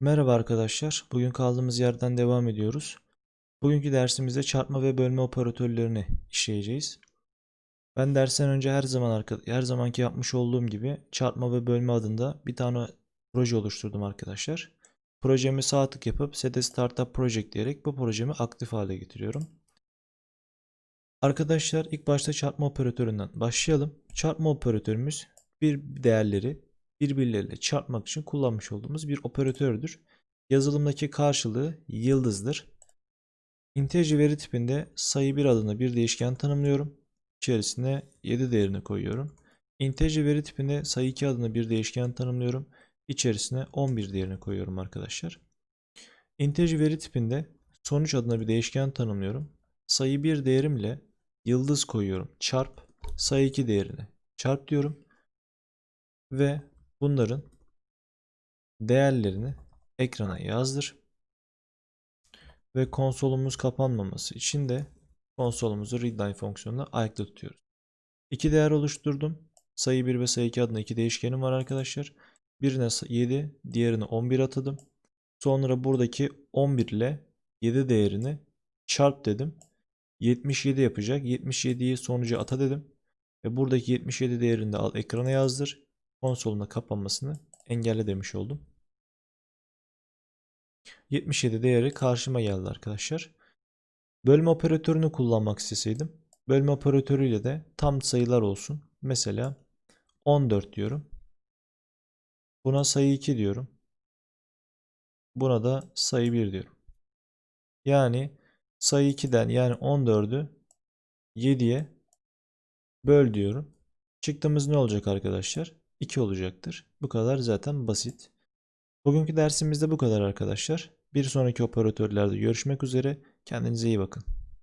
Merhaba arkadaşlar. Bugün kaldığımız yerden devam ediyoruz. Bugünkü dersimizde çarpma ve bölme operatörlerini işleyeceğiz. Ben dersten önce her zaman her zamanki yapmış olduğum gibi çarpma ve bölme adında bir tane proje oluşturdum arkadaşlar. Projemi sağ tık yapıp Set Startup Project diyerek bu projemi aktif hale getiriyorum. Arkadaşlar ilk başta çarpma operatöründen başlayalım. Çarpma operatörümüz bir değerleri birbirleriyle çarpmak için kullanmış olduğumuz bir operatördür. Yazılımdaki karşılığı yıldızdır. Integer veri tipinde sayı 1 adına bir değişken tanımlıyorum. İçerisine 7 değerini koyuyorum. Integer veri tipinde sayı 2 adına bir değişken tanımlıyorum. İçerisine 11 değerini koyuyorum arkadaşlar. Integer veri tipinde sonuç adına bir değişken tanımlıyorum. Sayı 1 değerimle yıldız koyuyorum. Çarp sayı 2 değerini çarp diyorum. Ve bunların değerlerini ekrana yazdır. Ve konsolumuz kapanmaması için de konsolumuzu readline fonksiyonuna ayakta tutuyoruz. İki değer oluşturdum. Sayı 1 ve sayı 2 adına iki değişkenim var arkadaşlar. Birine 7, diğerine 11 atadım. Sonra buradaki 11 ile 7 değerini çarp dedim. 77 yapacak. 77'yi sonuca ata dedim. Ve buradaki 77 değerini de al ekrana yazdır. Konsoluna kapanmasını engelle demiş oldum. 77 değeri karşıma geldi arkadaşlar. Bölme operatörünü kullanmak isteseydim. Bölme operatörüyle de tam sayılar olsun. Mesela 14 diyorum. Buna sayı 2 diyorum. Buna da sayı 1 diyorum. Yani sayı 2'den yani 14'ü 7'ye böl diyorum. Çıktığımız ne olacak arkadaşlar? 2 olacaktır. Bu kadar zaten basit. Bugünkü dersimizde bu kadar arkadaşlar. Bir sonraki operatörlerde görüşmek üzere. Kendinize iyi bakın.